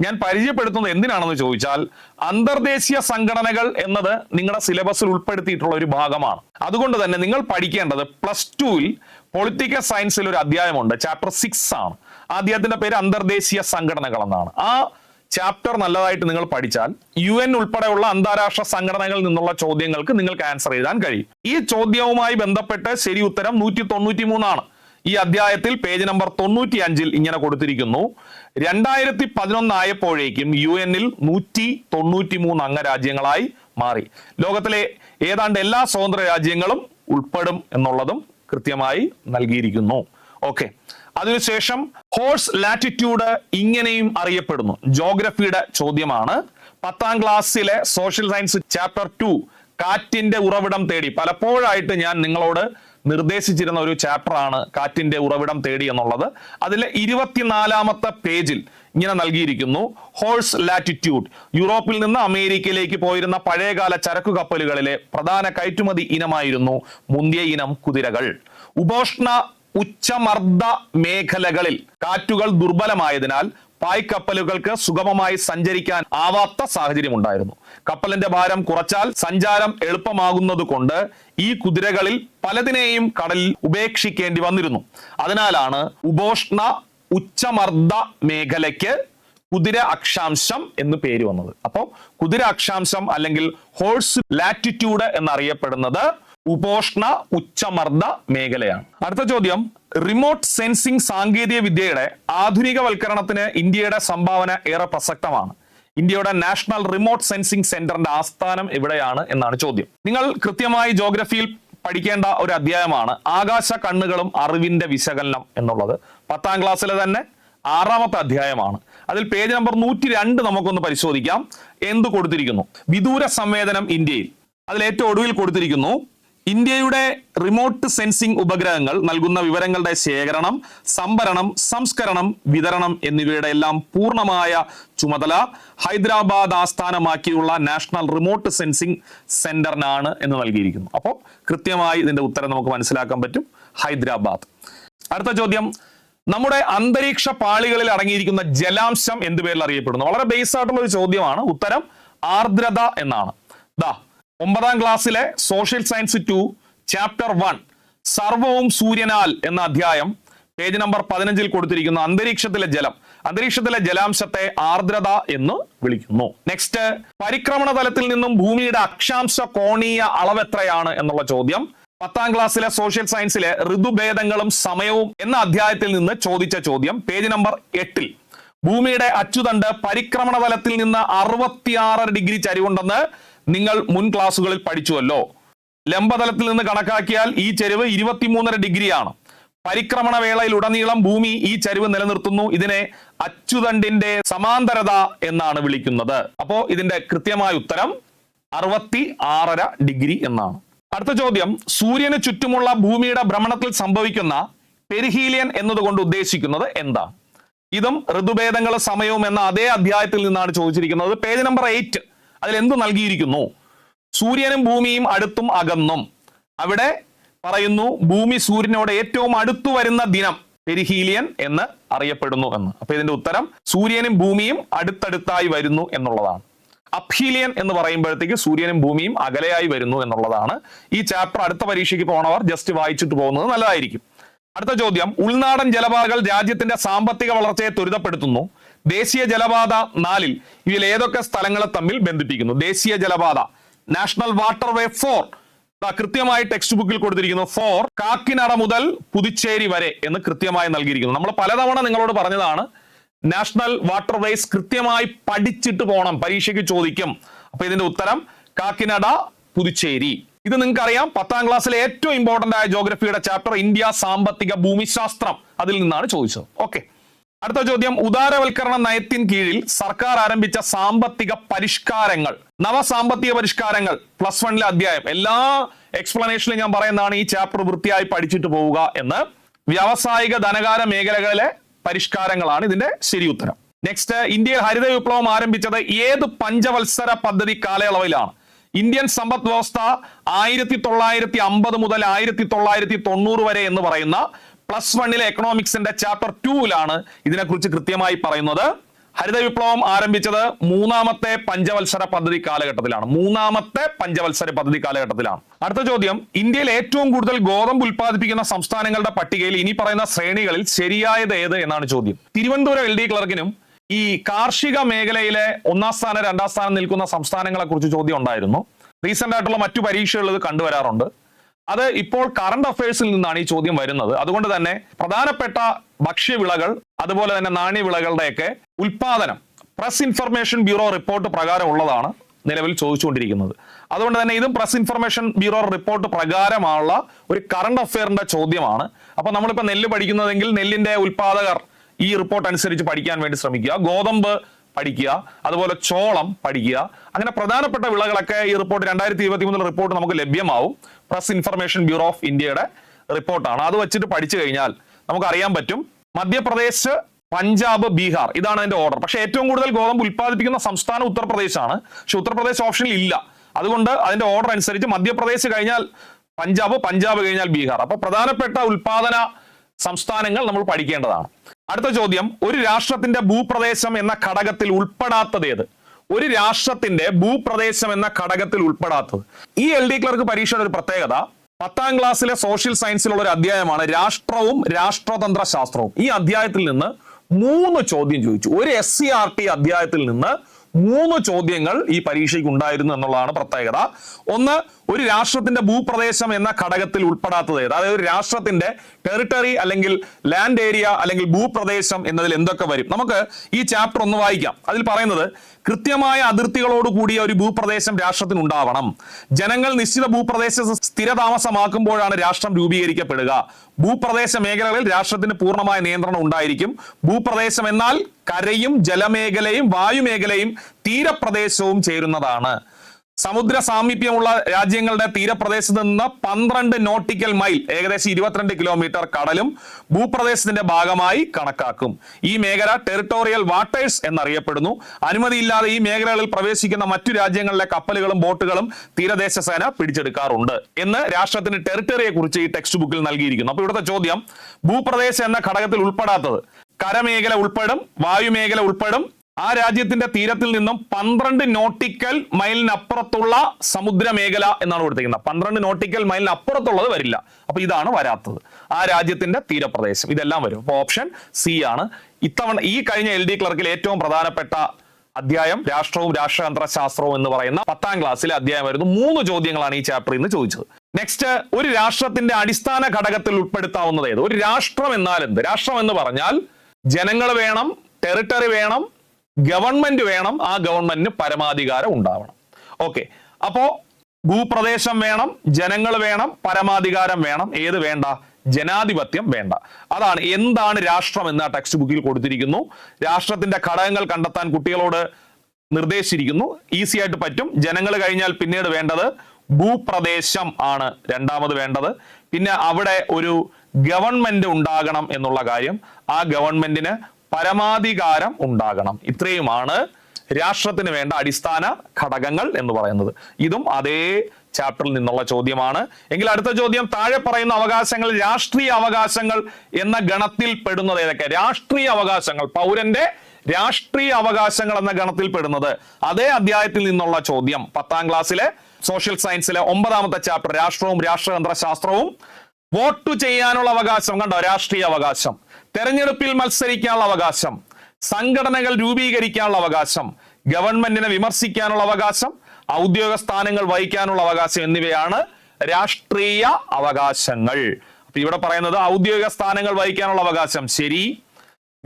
Speaker 1: ഞാൻ പരിചയപ്പെടുത്തുന്നത് എന്തിനാണെന്ന് ചോദിച്ചാൽ അന്തർദേശീയ സംഘടനകൾ എന്നത് നിങ്ങളുടെ സിലബസിൽ ഉൾപ്പെടുത്തിയിട്ടുള്ള ഒരു ഭാഗമാണ്. അതുകൊണ്ട് തന്നെ നിങ്ങൾ പഠിക്കേണ്ടത് പ്ലസ് ടുവിൽ പൊളിറ്റിക്കൽ സയൻസിൽ ഒരു അധ്യായമുണ്ട്. ചാപ്റ്റർ സിക്സ് ആണ്. ആ അധ്യായത്തിന്റെ പേര് അന്തർദേശീയ സംഘടനകൾ എന്നാണ്. ആ ചാപ്റ്റർ നല്ലതായിട്ട് നിങ്ങൾ പഠിച്ചാൽ യു എൻ ഉൾപ്പെടെയുള്ള അന്താരാഷ്ട്ര സംഘടനകളിൽ നിന്നുള്ള ചോദ്യങ്ങൾക്ക് നിങ്ങൾക്ക് ആൻസർ എഴുതാൻ കഴിയും. ഈ ചോദ്യവുമായി ബന്ധപ്പെട്ട് ശരി ഉത്തരം നൂറ്റി തൊണ്ണൂറ്റി മൂന്നാണ് ഈ അധ്യായത്തിൽ പേജ് നമ്പർ തൊണ്ണൂറ്റി അഞ്ചിൽ ഇങ്ങനെ കൊടുത്തിരിക്കുന്നു. രണ്ടായിരത്തി പതിനൊന്ന് ആയപ്പോഴേക്കും യു എന്നിൽ നൂറ്റി തൊണ്ണൂറ്റി മൂന്ന് അംഗരാജ്യങ്ങളായി മാറി. ലോകത്തിലെ ഏതാണ്ട് എല്ലാ സ്വതന്ത്ര രാജ്യങ്ങളും ഉൾപ്പെടും എന്നുള്ളതും കൃത്യമായി നൽകിയിരിക്കുന്നു. ഓക്കെ. അതിനുശേഷം ഹോഴ്സ് ലാറ്റിറ്റ്യൂഡ് ഇങ്ങനെയും അറിയപ്പെടുന്നു. ജോഗ്രഫിയുടെ ചോദ്യമാണ്. പത്താം ക്ലാസ്സിലെ സോഷ്യൽ സയൻസ് ചാപ്റ്റർ ടു കാറ്റിന്റെ ഉറവിടം തേടി. പലപ്പോഴായിട്ട് ഞാൻ നിങ്ങളോട് നിർദ്ദേശിച്ചിരുന്ന ഒരു ചാപ്റ്റർ ആണ് കാറ്റിന്റെ ഉറവിടം തേടി എന്നുള്ളത്. അതിലെ ഇരുപത്തിനാലാമത്തെ പേജിൽ ഇങ്ങനെ നൽകിയിരിക്കുന്നു ഹോഴ്സ് ലാറ്റിറ്റ്യൂഡ് യൂറോപ്പിൽ നിന്ന് അമേരിക്കയിലേക്ക് പോയിരുന്ന പഴയകാല ചരക്കു കപ്പലുകളിലെ പ്രധാന കയറ്റുമതി ഇനമായിരുന്നു മുന്തിയ ഇനം കുതിരകൾ. ഉപോഷ്ണ ഉച്ചമർദ്ദ മേഖലകളിൽ കാറ്റുകൾ ദുർബലമായതിനാൽ പായ്ക്കപ്പലുകൾക്ക് സുഗമമായി സഞ്ചരിക്കാൻ ആവാത്ത സാഹചര്യം ഉണ്ടായിരുന്നു കപ്പലിന്റെ ഭാരം കുറച്ചാൽ സഞ്ചാരം എളുപ്പമാകുന്നത് കൊണ്ട് ഈ കുതിരകളിൽ പലതിനെയും കടലിൽ ഉപേക്ഷിക്കേണ്ടി വന്നിരുന്നു. അതിനാലാണ് ഉപോഷ്ണ ഉച്ചമർദ്ദ മേഖലയ്ക്ക് കുതിര അക്ഷാംശം എന്ന് പേര് വന്നത്. അപ്പോൾ കുതിര അക്ഷാംശം അല്ലെങ്കിൽ ഹോഴ്സ് ലാറ്റിറ്റ്യൂഡ് എന്നറിയപ്പെടുന്നത് ഉപോഷ്ണ ഉച്ചമർദ്ദ മേഖലയാണ്. അടുത്ത ചോദ്യം റിമോട്ട് സെൻസിംഗ് സാങ്കേതിക വിദ്യയുടെ ആധുനികവൽക്കരണത്തിന് ഇന്ത്യയുടെ സംഭാവന ഏറെ പ്രസക്തമാണ്. ഇന്ത്യയുടെ നാഷണൽ റിമോട്ട് സെൻസിംഗ് സെന്ററിന്റെ ആസ്ഥാനം എവിടെയാണ് എന്നാണ് ചോദ്യം. നിങ്ങൾ കൃത്യമായി ജോഗ്രഫിയിൽ പഠിക്കേണ്ട ഒരു അധ്യായമാണ് ആകാശ കണ്ണുകളും അറിവിന്റെ വിശകലനം എന്നുള്ളത്. പത്താം ക്ലാസ്സിലെ തന്നെ ആറാമത്തെ അധ്യായമാണ്. അതിൽ പേജ് നമ്പർ നൂറ്റി രണ്ട് നമുക്കൊന്ന് പരിശോധിക്കാം. എന്ത് കൊടുത്തിരിക്കുന്നു? വിദൂര സംവേദനം ഇന്ത്യയിൽ. അതിൽ ഏറ്റവും ഒടുവിൽ കൊടുത്തിരിക്കുന്നു ഇന്ത്യയുടെ റിമോട്ട് സെൻസിംഗ് ഉപഗ്രഹങ്ങൾ നൽകുന്ന വിവരങ്ങളുടെ ശേഖരണം സംഭരണം സംസ്കരണം വിതരണം എന്നിവയുടെ എല്ലാം പൂർണമായ ചുമതല ഹൈദരാബാദ് ആസ്ഥാനമാക്കിയുള്ള നാഷണൽ റിമോട്ട് സെൻസിംഗ് സെന്ററിനാണ് എന്ന് നൽകിയിരിക്കുന്നു. അപ്പോൾ കൃത്യമായി ഇതിന്റെ ഉത്തരം നമുക്ക് മനസ്സിലാക്കാൻ പറ്റും. ഹൈദരാബാദ്. അടുത്ത ചോദ്യം. നമ്മുടെ അന്തരീക്ഷ പാളികളിൽ അടങ്ങിയിരിക്കുന്ന ജലാംശം എന്ത് പേരിൽ അറിയപ്പെടുന്നു? വളരെ ബേസ് ആയിട്ടുള്ള ഒരു ചോദ്യമാണ്. ഉത്തരം ആർദ്രത എന്നാണ്. ദാ ഒമ്പതാം ക്ലാസ്സിലെ social science two chapter one സർവവും സൂര്യനാൽ എന്ന അധ്യായം പേജ് നമ്പർ പതിനഞ്ചിൽ കൊടുത്തിരിക്കുന്ന അന്തരീക്ഷത്തിലെ ജലം. അന്തരീക്ഷത്തിലെ ജലാംശത്തെ ആർദ്രത എന്ന് വിളിക്കുന്നു. നെക്സ്റ്റ് പരിക്രമണ തലത്തിൽ നിന്നും ഭൂമിയുടെ അക്ഷാംശ കോണീയ അളവ് എത്രയാണ് എന്നുള്ള ചോദ്യം. പത്താം ക്ലാസ്സിലെ സോഷ്യൽ സയൻസിലെ ഋതുഭേദങ്ങളും സമയവും എന്ന അധ്യായത്തിൽ നിന്ന് ചോദിച്ച ചോദ്യം പേജ് നമ്പർ എട്ടിൽ. ഭൂമിയുടെ അച്ചുതണ്ട് പരിക്രമണ തലത്തിൽ നിന്ന് അറുപത്തിയാറ് ഡിഗ്രി ചരിവുണ്ടെന്ന് നിങ്ങൾ മുൻ ക്ലാസ്സുകളിൽ പഠിച്ചുവല്ലോ. ലംബതലത്തിൽ നിന്ന് കണക്കാക്കിയാൽ ഈ ചരിവ് ഇരുപത്തിമൂന്നര ഡിഗ്രിയാണ്. പരിക്രമണ വേളയിൽ ഉടനീളം ഭൂമി ഈ ചരിവ് നിലനിർത്തുന്നു. ഇതിനെ അച്ചുതണ്ടിന്റെ സമാന്തരത എന്നാണ് വിളിക്കുന്നത്. അപ്പോ ഇതിന്റെ കൃത്യമായ ഉത്തരം അറുപത്തി ആറര ഡിഗ്രി എന്നാണ്. അടുത്ത ചോദ്യം സൂര്യന് ചുറ്റുമുള്ള ഭൂമിയുടെ ഭ്രമണത്തിൽ സംഭവിക്കുന്ന പെരിഹീലിയൻ എന്നതുകൊണ്ട് ഉദ്ദേശിക്കുന്നത് എന്താ ഇതും ഋതുഭേദങ്ങളും സമയവും എന്ന അതേ അധ്യായത്തിൽ നിന്നാണ് ചോദിച്ചിരിക്കുന്നത്. Page number eight. അതിൽ എന്ത് നൽകിയിരിക്കുന്നു? സൂര്യനും ഭൂമിയും അടുത്തും അകന്നും. അവിടെ പറയുന്നു ഭൂമി സൂര്യനോട് ഏറ്റവും അടുത്തു വരുന്ന ദിനം പെരിഹീലിയൻ എന്ന് അറിയപ്പെടുന്നു എന്ന്. അപ്പൊ ഇതിന്റെ ഉത്തരം സൂര്യനും ഭൂമിയും അടുത്തടുത്തായി വരുന്നു എന്നുള്ളതാണ്. അഫീലിയൻ എന്ന് പറയുമ്പോഴത്തേക്ക് സൂര്യനും ഭൂമിയും അകലെയായി വരുന്നു എന്നുള്ളതാണ്. ഈ ചാപ്റ്റർ അടുത്ത പരീക്ഷയ്ക്ക് പോണവർ ജസ്റ്റ് വായിച്ചിട്ട് പോകുന്നത് നല്ലതായിരിക്കും. അടുത്ത ചോദ്യം ഉൾനാടൻ ജലപാതകൾ രാജ്യത്തിന്റെ സാമ്പത്തിക വളർച്ചയെ ത്വരിതപ്പെടുത്തുന്നു. ദേശീയ ജലപാത നാലിൽ ഇതിൽ ഏതൊക്കെ സ്ഥലങ്ങളെ തമ്മിൽ ബന്ധിപ്പിക്കുന്നു? ദേശീയ ജലപാത നാഷണൽ വാട്ടർവേ ഫോർ കൃത്യമായി ടെക്സ്റ്റ് ബുക്കിൽ കൊടുത്തിരിക്കുന്നു. ഫോർ കാക്കിനട മുതൽ പുതുച്ചേരി വരെ എന്ന് കൃത്യമായി നൽകിയിരിക്കുന്നു. നമ്മൾ പലതവണ നിങ്ങളോട് പറഞ്ഞതാണ് നാഷണൽ വാട്ടർവേസ് കൃത്യമായി പഠിച്ചിട്ട് പോകണം പരീക്ഷയ്ക്ക് ചോദിക്കും. അപ്പൊ ഇതിന്റെ ഉത്തരം കാക്കിനട പുതുച്ചേരി. ഇത് നിങ്ങൾക്ക് അറിയാം പത്താം ക്ലാസ്സിലെ ഏറ്റവും ഇമ്പോർട്ടന്റ് ആയ ജോഗ്രഫിയുടെ ചാപ്റ്റർ ഇന്ത്യ സാമ്പത്തിക ഭൂമിശാസ്ത്രം. അതിൽ നിന്നാണ് ചോദിച്ചത്. ഓക്കെ അടുത്ത ചോദ്യം. ഉദാരവൽക്കരണ നയത്തിൻ കീഴിൽ സർക്കാർ ആരംഭിച്ച സാമ്പത്തിക പരിഷ്കാരങ്ങൾ. നവ സാമ്പത്തിക പരിഷ്കാരങ്ങൾ. പ്ലസ് വണ്ണിലെ അധ്യായം. എല്ലാ എക്സ്പ്ലനേഷനിലും ഞാൻ പറയുന്നതാണ് ഈ ചാപ്റ്റർ വൃത്തിയായി പഠിച്ചിട്ട് പോവുക എന്ന്. വ്യാവസായിക ധനകാര മേഖലകളിലെ പരിഷ്കാരങ്ങളാണ് ഇതിന്റെ ശരി ഉത്തരം. നെക്സ്റ്റ് ഇന്ത്യയിൽ ഹരിത വിപ്ലവം ആരംഭിച്ചത് ഏത് പഞ്ചവത്സര പദ്ധതി കാലയളവിലാണ്? ഇന്ത്യൻ സമ്പദ് വ്യവസ്ഥ ആയിരത്തി തൊള്ളായിരത്തി അമ്പത് മുതൽ ആയിരത്തി തൊള്ളായിരത്തി തൊണ്ണൂറ് വരെ എന്ന് പറയുന്ന പ്ലസ് വണ്ണിലെ എക്കണോമിക്സിന്റെ ചാപ്റ്റർ ടൂവിലാണ് ഇതിനെക്കുറിച്ച് കൃത്യമായി പറയുന്നത്. ഹരിത വിപ്ലവം ആരംഭിച്ചത് മൂന്നാമത്തെ പഞ്ചവത്സര പദ്ധതി കാലഘട്ടത്തിലാണ്. മൂന്നാമത്തെ പഞ്ചവത്സര പദ്ധതി കാലഘട്ടത്തിലാണ്. അടുത്ത ചോദ്യം ഇന്ത്യയിൽ ഏറ്റവും കൂടുതൽ ഗോതമ്പ് ഉൽപ്പാദിപ്പിക്കുന്ന സംസ്ഥാനങ്ങളുടെ പട്ടികയിൽ ഇനി പറയുന്ന ശ്രേണികളിൽ ശരിയായത് ഏത് എന്നാണ് ചോദ്യം. തിരുവനന്തപുരം എൽ ഡി ക്ലർക്കിനും ഈ കാർഷിക മേഖലയിലെ ഒന്നാം സ്ഥാനം രണ്ടാം സ്ഥാനം നിൽക്കുന്ന സംസ്ഥാനങ്ങളെ കുറിച്ച് ചോദ്യം ഉണ്ടായിരുന്നു. റീസെന്റ് ആയിട്ടുള്ള മറ്റു പരീക്ഷകൾ ഇത് കണ്ടുവരാറുണ്ട്. അത് ഇപ്പോൾ കറണ്ട് അഫയേഴ്സിൽ നിന്നാണ് ഈ ചോദ്യം വരുന്നത്. അതുകൊണ്ട് തന്നെ പ്രധാനപ്പെട്ട ഭക്ഷ്യവിളകൾ അതുപോലെ തന്നെ നാണ്യവിളകളുടെയൊക്കെ ഉൽപാദനം പ്രസ് ഇൻഫർമേഷൻ ബ്യൂറോ റിപ്പോർട്ട് പ്രകാരം ഉള്ളതാണ് നിലവിൽ ചോദിച്ചുകൊണ്ടിരിക്കുന്നത്. അതുകൊണ്ട് തന്നെ ഇതും പ്രസ് ഇൻഫർമേഷൻ ബ്യൂറോ റിപ്പോർട്ട് പ്രകാരമുള്ള ഒരു കറണ്ട് അഫയറിന്റെ ചോദ്യമാണ്. അപ്പൊ നമ്മളിപ്പോ നെല്ല് പഠിക്കുന്നതെങ്കിൽ നെല്ലിന്റെ ഉൽപാദകർ ഈ റിപ്പോർട്ട് അനുസരിച്ച് പഠിക്കാൻ വേണ്ടി ശ്രമിക്കുക. ഗോതമ്പ് പഠിക്കുക അതുപോലെ ചോളം പഠിക്കുക അങ്ങനെ പ്രധാനപ്പെട്ട വിളകളൊക്കെ ഈ റിപ്പോർട്ട് രണ്ടായിരത്തി ഇരുപത്തി മൂന്നിലെ റിപ്പോർട്ട് നമുക്ക് ലഭ്യമാവും. പ്രസ് ഇൻഫർമേഷൻ ബ്യൂറോ ഓഫ് ഇന്ത്യയുടെ റിപ്പോർട്ടാണ് അത് വെച്ചിട്ട് പഠിച്ചു കഴിഞ്ഞാൽ നമുക്ക് അറിയാൻ പറ്റും മധ്യപ്രദേശ് പഞ്ചാബ് ബീഹാർ ഇതാണ് അതിന്റെ ഓർഡർ പക്ഷേ ഏറ്റവും കൂടുതൽ ഗോതമ്പ് ഉൽപ്പാദിപ്പിക്കുന്ന സംസ്ഥാനം ഉത്തർപ്രദേശാണ്. പക്ഷെ ഉത്തർപ്രദേശ് ഓപ്ഷനിൽ ഇല്ല. അതുകൊണ്ട് അതിന്റെ ഓർഡർ അനുസരിച്ച് മധ്യപ്രദേശ് കഴിഞ്ഞാൽ പഞ്ചാബ് പഞ്ചാബ് കഴിഞ്ഞാൽ ബീഹാർ. അപ്പൊ പ്രധാനപ്പെട്ട ഉൽപാദന സംസ്ഥാനങ്ങൾ നമ്മൾ പഠിക്കേണ്ടതാണ്. അടുത്ത ചോദ്യം. ഒരു രാഷ്ട്രത്തിന്റെ ഭൂപ്രദേശം എന്ന ഘടകത്തിൽ ഉൾപ്പെടാത്തത് ഏത്? ഒരു രാഷ്ട്രത്തിന്റെ ഭൂപ്രദേശം എന്ന ഘടകത്തിൽ ഉൾപ്പെടാത്തത്. ഈ എൽ ഡി ക്ലർക്ക് പരീക്ഷയുടെ ഒരു പ്രത്യേകത പത്താം ക്ലാസ്സിലെ സോഷ്യൽ സയൻസിലുള്ള ഒരു അധ്യായമാണ് രാഷ്ട്രവും രാഷ്ട്രതന്ത്ര ശാസ്ത്രവും ഈ അധ്യായത്തിൽ നിന്ന് മൂന്ന് ചോദ്യം ചോദിച്ചു. ഒരു എസ് സി ആർ ടി അധ്യായത്തിൽ നിന്ന് മൂന്ന് ചോദ്യങ്ങൾ ഈ പരീക്ഷയ്ക്ക് ഉണ്ടായിരുന്നു എന്നുള്ളതാണ് പ്രത്യേകത. ഒന്ന് ഒരു രാഷ്ട്രത്തിന്റെ ഭൂപ്രദേശം എന്ന ഘടകത്തിൽ ഉൾപ്പെടാത്തത് അതായത് ഒരു രാഷ്ട്രത്തിന്റെ ടെറിട്ടറി അല്ലെങ്കിൽ ലാൻഡ് ഏരിയ അല്ലെങ്കിൽ ഭൂപ്രദേശം എന്നതിൽ എന്തൊക്കെ വരും? നമുക്ക് ഈ ചാപ്റ്റർ ഒന്ന് വായിക്കാം. അതിൽ പറയുന്നത് കൃത്യമായ അതിർത്തികളോട് കൂടിയ ഒരു ഭൂപ്രദേശം രാഷ്ട്രത്തിന് ഉണ്ടാവണം ജനങ്ങൾ നിശ്ചിത ഭൂപ്രദേശ സ്ഥിരതാമസമാക്കുമ്പോഴാണ് രാഷ്ട്രം രൂപീകരിക്കപ്പെടുക. ഭൂപ്രദേശ മേഖലകളിൽ രാഷ്ട്രത്തിന് പൂർണമായ നിയന്ത്രണം ഉണ്ടായിരിക്കും. ഭൂപ്രദേശം എന്നാൽ കരയും ജലമേഖലയും വായുമേഖലയും തീരപ്രദേശവും ചേരുന്നതാണ്. സമുദ്ര സാമീപ്യമുള്ള രാജ്യങ്ങളുടെ തീരപ്രദേശത്ത് നിന്ന് പന്ത്രണ്ട് നോട്ടിക്കൽ മൈൽ ഏകദേശം ഇരുപത്തിരണ്ട് കിലോമീറ്റർ കടലും ഭൂപ്രദേശത്തിന്റെ ഭാഗമായി കണക്കാക്കും. ഈ മേഖല ടെറിട്ടോറിയൽ വാട്ടേഴ്സ് എന്നറിയപ്പെടുന്നു. അനുമതിയില്ലാതെ ഈ മേഖലകളിൽ പ്രവേശിക്കുന്ന മറ്റു രാജ്യങ്ങളിലെ കപ്പലുകളും ബോട്ടുകളും തീരദേശ സേന പിടിച്ചെടുക്കാറുണ്ട് എന്ന് രാഷ്ട്രത്തിന്റെ ടെറിട്ടറിയെ കുറിച്ച് ഈ ടെക്സ്റ്റ് ബുക്കിൽ നൽകിയിരിക്കുന്നു. അപ്പൊ ഇവിടുത്തെ ചോദ്യം ഭൂപ്രദേശം എന്ന ഘടകത്തിൽ ഉൾപ്പെടാത്തത് കരമേഖല ഉൾപ്പെടും വായുമേഖല ഉൾപ്പെടും ആ രാജ്യത്തിന്റെ തീരത്തിൽ നിന്നും പന്ത്രണ്ട് നോട്ടിക്കൽ മൈലിനപ്പുറത്തുള്ള സമുദ്ര മേഖല എന്നാണ് കൊടുത്തിരിക്കുന്നത്. പന്ത്രണ്ട് നോട്ടിക്കൽ മൈലിനപ്പുറത്തുള്ളത് വരില്ല. അപ്പൊ ഇതാണ് വരാത്തത്. ആ രാജ്യത്തിന്റെ തീരപ്രദേശം. ഇതെല്ലാം വരും. അപ്പൊ ഓപ്ഷൻ സി ആണ്. ഇത്തവണ ഈ കഴിഞ്ഞ എൽ ഡി ക്ലർക്കിൽ ഏറ്റവും പ്രധാനപ്പെട്ട അധ്യായം രാഷ്ട്രവും രാഷ്ട്രതന്ത്ര ശാസ്ത്രവും എന്ന് പറയുന്ന പത്താം ക്ലാസ്സിലെ അധ്യായം വരുന്നു. മൂന്ന് ചോദ്യങ്ങളാണ് ഈ ചാപ്റ്ററിൽ നിന്ന് ചോദിച്ചത്. നെക്സ്റ്റ് ഒരു രാഷ്ട്രത്തിന്റെ അടിസ്ഥാന ഘടകത്തിൽ ഉൾപ്പെടുത്താവുന്നത് ഏത്? ഒരു രാഷ്ട്രം എന്നാൽ എന്ത്? രാഷ്ട്രം എന്ന് പറഞ്ഞാൽ ജനങ്ങൾ വേണം ടെറിട്ടറി വേണം ഗവൺമെന്റ് വേണം ആ ഗവൺമെന്റിന് പരമാധികാരം ഉണ്ടാവണം. ഓക്കെ. അപ്പോ ഭൂപ്രദേശം വേണം ജനങ്ങൾ വേണം പരമാധികാരം വേണം. ഏത് വേണ്ട? ജനാധിപത്യം വേണ്ട. അതാണ് എന്താണ് രാഷ്ട്രം എന്ന് ആ ടെക്സ്റ്റ് ബുക്കിൽ കൊടുത്തിരിക്കുന്നു. രാഷ്ട്രത്തിന്റെ ഘടകങ്ങൾ കണ്ടെത്താൻ കുട്ടികളോട് നിർദ്ദേശിച്ചിരിക്കുന്നു. ഈസി ആയിട്ട് പറ്റും. ജനങ്ങൾ കഴിഞ്ഞാൽ പിന്നീട് വേണ്ടത് ഭൂപ്രദേശം ആണ് രണ്ടാമത് വേണ്ടത്. പിന്നെ അവിടെ ഒരു ഗവൺമെന്റ് ഉണ്ടാകണം എന്നുള്ള കാര്യം ആ ഗവൺമെന്റിന് പരമാധികാരം ഉണ്ടാകണം. ഇത്രയുമാണ് രാഷ്ട്രത്തിന് വേണ്ട അടിസ്ഥാന ഘടകങ്ങൾ എന്ന് പറയുന്നത്. ഇതും അതേ ചാപ്റ്ററിൽ നിന്നുള്ള ചോദ്യമാണ്. എങ്കിൽ അടുത്ത ചോദ്യം താഴെ പറയുന്ന അവകാശങ്ങൾ രാഷ്ട്രീയ അവകാശങ്ങൾ എന്ന ഗണത്തിൽ പെടുന്നത് ഏതൊക്കെ? രാഷ്ട്രീയ അവകാശങ്ങൾ പൗരന്റെ രാഷ്ട്രീയ അവകാശങ്ങൾ എന്ന ഗണത്തിൽ പെടുന്നത്. അതേ അധ്യായത്തിൽ നിന്നുള്ള ചോദ്യം പത്താം ക്ലാസ്സിലെ സോഷ്യൽ സയൻസിലെ ഒമ്പതാമത്തെ ചാപ്റ്റർ രാഷ്ട്രവും രാഷ്ട്രതന്ത്ര ശാസ്ത്രവും വോട്ട് ചെയ്യാനുള്ള അവകാശം കണ്ടോ? രാഷ്ട്രീയ അവകാശം. തെരഞ്ഞെടുപ്പിൽ മത്സരിക്കാനുള്ള അവകാശം സംഘടനകൾ രൂപീകരിക്കാനുള്ള അവകാശം ഗവൺമെന്റിനെ വിമർശിക്കാനുള്ള അവകാശം ഔദ്യോഗിക സ്ഥാനങ്ങൾ വഹിക്കാനുള്ള അവകാശം എന്നിവയാണ് രാഷ്ട്രീയ അവകാശങ്ങൾ. അപ്പൊ ഇവിടെ പറയുന്നത് ഔദ്യോഗിക സ്ഥാനങ്ങൾ വഹിക്കാനുള്ള അവകാശം ശരി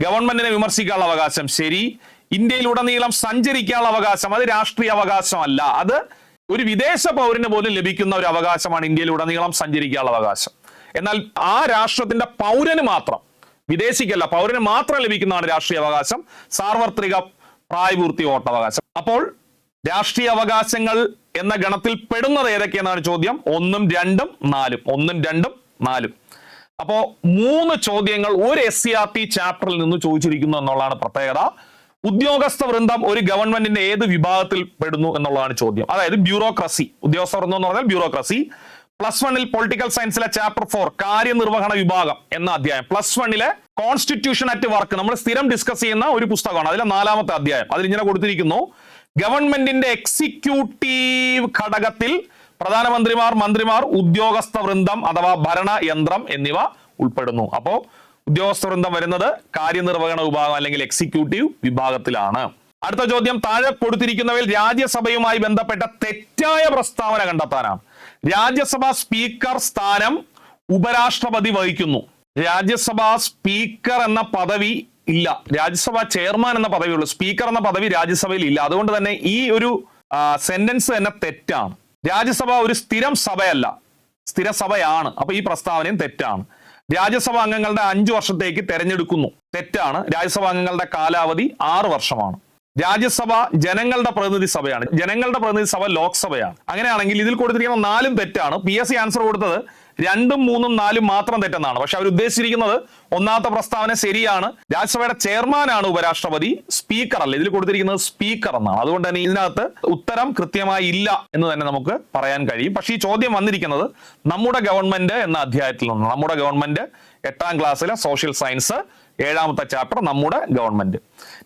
Speaker 1: ഗവൺമെന്റിനെ വിമർശിക്കാനുള്ള അവകാശം ശരി ഇന്ത്യയിൽ ഇന്ത്യയിലുടനീളം സഞ്ചരിക്കാനുള്ള അവകാശം അത് രാഷ്ട്രീയ അവകാശമല്ല അത് ഒരു വിദേശ പൗരന് പോലും ലഭിക്കുന്ന ഒരു അവകാശമാണ് ഇന്ത്യയിൽ ഇന്ത്യയിലുടനീളം സഞ്ചരിക്കാനുള്ള അവകാശം. എന്നാൽ ആ രാഷ്ട്രത്തിന്റെ പൗരന് മാത്രം വിദേശിക്കല്ല പൗരന് മാത്രം ലഭിക്കുന്നതാണ് രാഷ്ട്രീയ അവകാശം. സാർവത്രിക പ്രായപൂർത്തി വോട്ടവകാശം. അപ്പോൾ രാഷ്ട്രീയ അവകാശങ്ങൾ എന്ന ഗണത്തിൽ പെടുന്നത് ഏതൊക്കെയെന്നാണ് ചോദ്യം? ഒന്നും രണ്ടും നാലും. ഒന്നും രണ്ടും നാലും. അപ്പോ മൂന്ന് ചോദ്യങ്ങൾ ഒരു എസ് സി ആർ ടി ചാപ്റ്ററിൽ നിന്ന് ചോദിച്ചിരിക്കുന്നു എന്നുള്ളതാണ് പ്രത്യേകത. ഉദ്യോഗസ്ഥ വൃന്ദം ഒരു ഗവൺമെന്റിന്റെ ഏത് വിഭാഗത്തിൽ പെടുന്നു എന്നുള്ളതാണ് ചോദ്യം. അതായത് ബ്യൂറോക്രസി ഉദ്യോഗസ്ഥ വൃന്ദം എന്ന് പറഞ്ഞാൽ ബ്യൂറോക്രസി പ്ലസ് വണ്ണിൽ പൊളിറ്റിക്കൽ സയൻസിലെ ചാപ്റ്റർ ഫോർ കാര്യനിർവഹണ വിഭാഗം എന്ന അധ്യായം. പ്ലസ് വണ്ണിലെ കോൺസ്റ്റിറ്റ്യൂഷൻ അറ്റ് വർക്ക് നമ്മൾ സ്ഥിരം ഡിസ്കസ് ചെയ്യുന്ന ഒരു പുസ്തകമാണ്. അതിലെ നാലാമത്തെ അധ്യായം. അതിൽ ഇങ്ങനെ കൊടുത്തിരിക്കുന്നു. ഗവൺമെന്റിന്റെ എക്സിക്യൂട്ടീവ് ഘടകത്തിൽ പ്രധാനമന്ത്രിമാർ മന്ത്രിമാർ ഉദ്യോഗസ്ഥ വൃന്ദം അഥവാ ഭരണ യന്ത്രം എന്നിവ ഉൾപ്പെടുന്നു. അപ്പോ ഉദ്യോഗസ്ഥ വൃന്ദം വരുന്നത് കാര്യനിർവഹണ വിഭാഗം അല്ലെങ്കിൽ എക്സിക്യൂട്ടീവ് വിഭാഗത്തിലാണ്. അടുത്ത ചോദ്യം. താഴെ കൊടുത്തിരിക്കുന്നവയിൽ രാജ്യസഭയുമായി ബന്ധപ്പെട്ട തെറ്റായ പ്രസ്താവന കണ്ടെത്താനാണ്. രാജ്യസഭാ സ്പീക്കർ സ്ഥാനം ഉപരാഷ്ട്രപതി വഹിക്കുന്നു. രാജ്യസഭാ സ്പീക്കർ എന്ന പദവി ഇല്ല. രാജ്യസഭാ ചെയർമാൻ എന്ന പദവിയുള്ളൂ സ്പീക്കർ എന്ന പദവി രാജ്യസഭയിൽ ഇല്ല. അതുകൊണ്ട് തന്നെ ഈ ഒരു സെന്റൻസ് തന്നെ തെറ്റാണ്. രാജ്യസഭ ഒരു സ്ഥിരം സഭയല്ല. സ്ഥിരസഭയാണ് അപ്പൊ ഈ പ്രസ്താവനയും തെറ്റാണ്. രാജ്യസഭാ അംഗങ്ങളുടെ അഞ്ചു വർഷത്തേക്ക് തെരഞ്ഞെടുക്കുന്നു. തെറ്റാണ്. രാജ്യസഭാ അംഗങ്ങളുടെ കാലാവധി ആറ് വർഷമാണ്. രാജ്യസഭ ജനങ്ങളുടെ പ്രതിനിധി സഭയാണ്. ജനങ്ങളുടെ പ്രതിനിധി സഭ ലോക്സഭയാണ്. അങ്ങനെയാണെങ്കിൽ ഇതിൽ കൊടുത്തിരിക്കുന്ന നാലും തെറ്റാണ്. പി എസ് സി ആൻസർ കൊടുത്തത് രണ്ടും മൂന്നും നാലും മാത്രം തെറ്റെന്നാണ്. പക്ഷെ അവർ ഉദ്ദേശിച്ചിരിക്കുന്നത് ഒന്നാമത്തെ പ്രസ്താവന ശരിയാണ്. രാജ്യസഭയുടെ ചെയർമാനാണ് ഉപരാഷ്ട്രപതി. സ്പീക്കർ അല്ല? ഇതിൽ കൊടുത്തിരിക്കുന്നത് സ്പീക്കർ എന്നാണ്. അതുകൊണ്ട് തന്നെ ഇതിനകത്ത് ഉത്തരം കൃത്യമായി ഇല്ല എന്ന് തന്നെ നമുക്ക് പറയാൻ കഴിയും. പക്ഷെ ഈ ചോദ്യം വന്നിരിക്കുന്നത് നമ്മുടെ ഗവൺമെന്റ് എന്ന അധ്യായത്തിൽ നിന്നാണ്. നമ്മുടെ ഗവൺമെന്റ് എട്ടാം ക്ലാസ്സിലെ സോഷ്യൽ സയൻസ് ഏഴാമത്തെ ചാപ്റ്റർ നമ്മുടെ ഗവൺമെന്റ്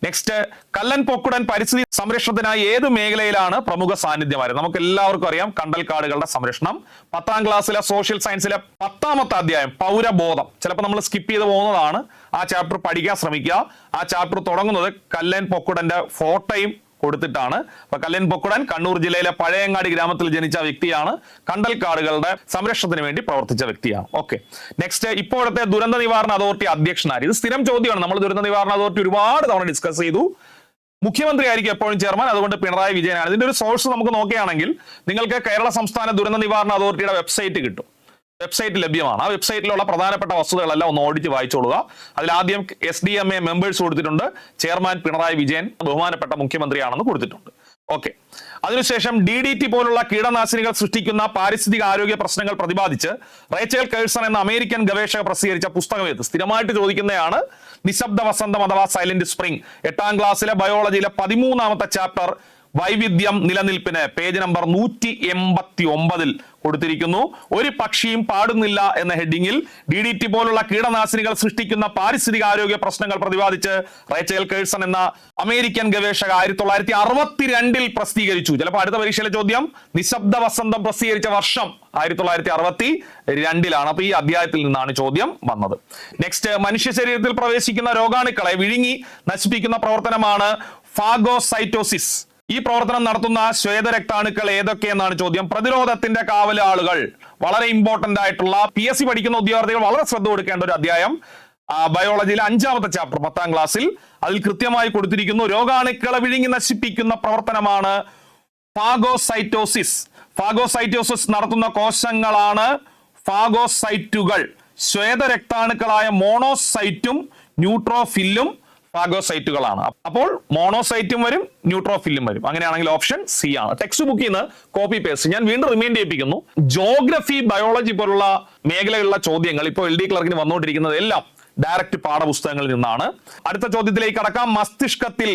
Speaker 1: നെക്സ്റ്റ് കല്ലൻ പൊക്കുടൻ പരിസ്ഥിതി സംരക്ഷണത്തിനായി ഏത് മേഖലയിലാണ് പ്രമുഖ സാന്നിധ്യം വരുന്നത് നമുക്ക് എല്ലാവർക്കും അറിയാം കണ്ടൽക്കാടുകളുടെ സംരക്ഷണം. പത്താം ക്ലാസ്സിലെ സോഷ്യൽ സയൻസിലെ പത്താമത്തെ അധ്യായം പൗരബോധം. ചിലപ്പോൾ നമ്മൾ സ്കിപ്പ് ചെയ്ത് പോകുന്നതാണ്. ആ ചാപ്റ്റർ പഠിക്കാൻ ശ്രമിക്കുക. ആ ചാപ്റ്റർ തുടങ്ങുന്നത് കല്ലൻ പൊക്കുടന്റെ ഫോട്ടോയും കൊടുത്തിട്ടാണ്. അപ്പൊ കല്യൻ പൊക്കുടൻ കണ്ണൂർ ജില്ലയിലെ പഴയങ്ങാടി ഗ്രാമത്തിൽ ജനിച്ച വ്യക്തിയാണ്. കണ്ടൽക്കാടുകളുടെ സംരക്ഷണത്തിന് വേണ്ടി പ്രവർത്തിച്ച വ്യക്തിയാണ്. ഓക്കെ നെക്സ്റ്റ് ഇപ്പോഴത്തെ ദുരന്ത നിവാരണ അതോറിറ്റി അധ്യക്ഷനായി ഇത് സ്ഥിരം ചോദ്യമാണ്. നമ്മൾ ദുരന്ത നിവാരണ അതോറിറ്റി ഒരുപാട് തവണ ഡിസ്കസ് ചെയ്തു. മുഖ്യമന്ത്രി ആയിരിക്കും എപ്പോഴും ചെയർമാൻ. അതുകൊണ്ട് പിണറായി വിജയനാണ്. ഇതിന്റെ ഒരു സോഴ്സ് നമുക്ക് നോക്കുകയാണെങ്കിൽ നിങ്ങൾക്ക് കേരള സംസ്ഥാന ദുരന്ത നിവാരണ അതോറിറ്റിയുടെ വെബ്സൈറ്റ് കിട്ടും. വെബ്സൈറ്റ് ലഭ്യമാണ്. ആ വെബ്സൈറ്റിലുള്ള പ്രധാനപ്പെട്ട വസ്തുതകളെല്ലാം ഒന്ന് ഓടിച്ച് വായിച്ചോളുക. അതിൽ ആദ്യം S D M A members കൊടുത്തിട്ടുണ്ട്. ചെയർമാൻ പിണറായി വിജയൻ ബഹുമാനപ്പെട്ട മുഖ്യമന്ത്രിയാണെന്ന് കൊടുത്തിട്ടുണ്ട്. ഓക്കെ അതിനുശേഷം ഡി ഡി ടി പോലുള്ള കീടനാശിനികൾ സൃഷ്ടിക്കുന്ന പാരിസ്ഥിതിക ആരോഗ്യ പ്രശ്നങ്ങൾ പ്രതിപാദിച്ച് റേച്ചൽ കേഴ്സൺ എന്ന അമേരിക്കൻ ഗവേഷക പ്രസിദ്ധീകരിച്ച പുസ്തകം ഏത്? സ്ഥിരമായിട്ട് ചോദിക്കുന്നതാണ് നിശബ്ദ വസന്തം അഥവാ സൈലന്റ് സ്പ്രിംഗ്. എട്ടാം ക്ലാസ്സിലെ ബയോളജിയിലെ പതിമൂന്നാമത്തെ ചാപ്റ്റർ വൈവിധ്യം നിലനിൽപ്പിന് പേജ് നമ്പർ നൂറ്റി എൺപത്തി ഒമ്പതിൽ കൊടുത്തിരിക്കുന്നു. ഒരു പക്ഷിയും പാടുന്നില്ല എന്ന ഹെഡിങ്ങിൽ ഡി ഡി ടി പോലുള്ള കീടനാശിനികൾ സൃഷ്ടിക്കുന്ന പാരിസ്ഥിതിക ആരോഗ്യ പ്രശ്നങ്ങൾ പ്രതിപാദിച്ച് റേച്ചൽ കേഴ്സൺ എന്ന അമേരിക്കൻ ഗവേഷക ആയിരത്തി തൊള്ളായിരത്തി അറുപത്തിരണ്ടിൽ പ്രസിദ്ധീകരിച്ചു. ചിലപ്പോൾ അടുത്ത പരീക്ഷയിലെ ചോദ്യം നിശബ്ദ വസന്തം പ്രസിദ്ധീകരിച്ച വർഷം ആയിരത്തി തൊള്ളായിരത്തി അറുപത്തി രണ്ടിലാണ് അപ്പൊ ഈ അധ്യായത്തിൽ നിന്നാണ് ചോദ്യം വന്നത്. നെക്സ്റ്റ് മനുഷ്യ ശരീരത്തിൽ പ്രവേശിക്കുന്ന രോഗാണുക്കളെ വിഴുങ്ങി നശിപ്പിക്കുന്ന പ്രവർത്തനമാണ് ഫാഗോസൈറ്റോസിസ്. ഈ പ്രവർത്തനം നടത്തുന്ന ശ്വേതരക്താണുക്കൾ ഏതൊക്കെയെന്നാണ് ചോദ്യം. പ്രതിരോധത്തിന്റെ കാവലാളുകൾ. വളരെ ഇമ്പോർട്ടന്റ് ആയിട്ടുള്ള പി എസ് സി പഠിക്കുന്ന ഉദ്യോഗാർത്ഥികൾ വളരെ ശ്രദ്ധ കൊടുക്കേണ്ട ഒരു അധ്യായം. ബയോളജിയിലെ അഞ്ചാമത്തെ ചാപ്റ്റർ പത്താം ക്ലാസ്സിൽ അതിൽ കൃത്യമായി കൊടുത്തിരിക്കുന്നു രോഗാണുക്കളെ വിഴുങ്ങി നശിപ്പിക്കുന്ന പ്രവർത്തനമാണ് ഫാഗോസൈറ്റോസിസ്. ഫാഗോസൈറ്റോസിസ് നടത്തുന്ന കോശങ്ങളാണ് ഫാഗോസൈറ്റുകൾ. ശ്വേതരക്താണുക്കളായ മോണോസൈറ്റും ന്യൂട്രോഫില്ലും ഫാഗോസൈറ്റുകളാണ്. അപ്പോൾ മോണോസൈറ്റും വരും ന്യൂട്രോഫില്ലും വരും. അങ്ങനെയാണെങ്കിൽ ഓപ്ഷൻ സി ആണ്. ടെക്സ്റ്റ് ബുക്കിൽ നിന്ന് കോപ്പി പേസ്റ്റ് ഞാൻ വീണ്ടും റിമൈൻഡ് ചെയ്യിപ്പിക്കുന്നു. ജോഗ്രഫി ബയോളജി പോലുള്ള മേഖലകളിലുള്ള ചോദ്യങ്ങൾ ഇപ്പോൾ എൽ ഡി ക്ലർക്കിന് വന്നുകൊണ്ടിരിക്കുന്നത് എല്ലാം ഡയറക്റ്റ് പാഠപുസ്തകങ്ങളിൽ നിന്നാണ്. അടുത്ത ചോദ്യത്തിലേക്ക് കടക്കാം. മസ്തിഷ്കത്തിൽ